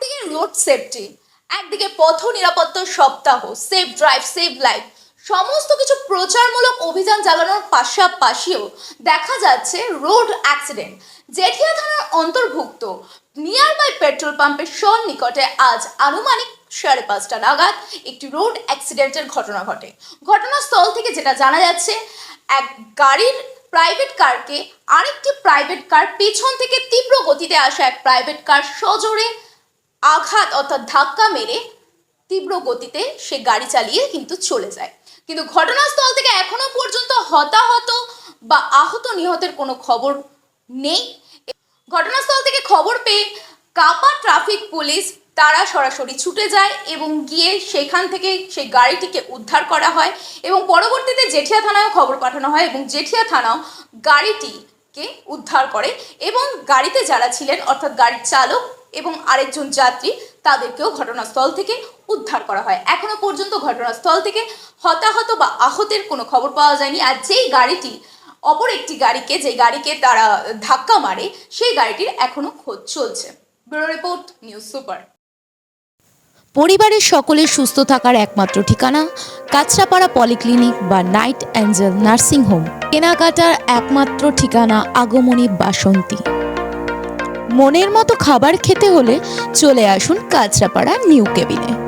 একদিকে road safety একদিকে পথ নিরাপত্তা সপ্তাহ সেফ ড্রাইভ সেভ লাইফ সমস্ত কিছু প্রচারমূলক অভিযান চালানোর পাশাপাশিও দেখা যাচ্ছে রোড অ্যাক্সিডেন্ট জেঠিয়া থানার অন্তর্ভুক্ত নিয়ার বাই পেট্রোল পাম্পের সন নিকটে আজ আনুমানিক সাড়ে পাঁচটা নাগাদ একটি রোড অ্যাক্সিডেন্টের ঘটনা ঘটে। ঘটনাস্থল থেকে যেটা জানা যাচ্ছে, এক গাড়ির প্রাইভেট কারকে আরেকটি প্রাইভেট কার পেছন থেকে তীব্র গতিতে আসা এক প্রাইভেট কার সজোরে আঘাত অর্থাৎ ধাক্কা মেরে তীব্র গতিতে সে গাড়ি চালিয়ে কিন্তু চলে যায়। কিন্তু ঘটনাস্থল থেকে এখনও পর্যন্ত হতাহত বা আহত নিহতের কোনো খবর নেই। ঘটনাস্থল থেকে খবর পেয়ে কাপা ট্রাফিক পুলিশ তারা সরাসরি ছুটে যায় এবং গিয়ে সেখান থেকে সেই গাড়িটিকে উদ্ধার করা হয় এবং পরবর্তীতে জেঠিয়া থানায় খবর পাঠানো হয় এবং জেঠিয়া থানাও গাড়িটিকে উদ্ধার করে এবং গাড়িতে যারা ছিলেন, অর্থাৎ গাড়ির চালক এবং আরেকজন যাত্রী, তাদেরকেও ঘটনাস্থল থেকে উদ্ধার করা হয়। এখনও পর্যন্ত ঘটনাস্থল থেকে হতাহত বা আহতের কোনো খবর পাওয়া যায়নি। আর যেই গাড়িটি, অপর একটি গাড়িকে যে গাড়িকে তারা ধাক্কা মারে, সেই গাড়িটির এখনও খোঁজ চলছে। Bureau report, news super. পরিবারের সকলের সুস্থ থাকার একমাত্র ঠিকানা কাছড়াপাড়া পলিক্লিনিক বা নাইট অ্যাঞ্জেল নার্সিং হোম। কেনাকাটার একমাত্র ঠিকানা আগমনী বাসন্তী। মনের মতো খাবার খেতে হলে চলে আসুন কাঁচরাপাড়া নিউ কেবিনে।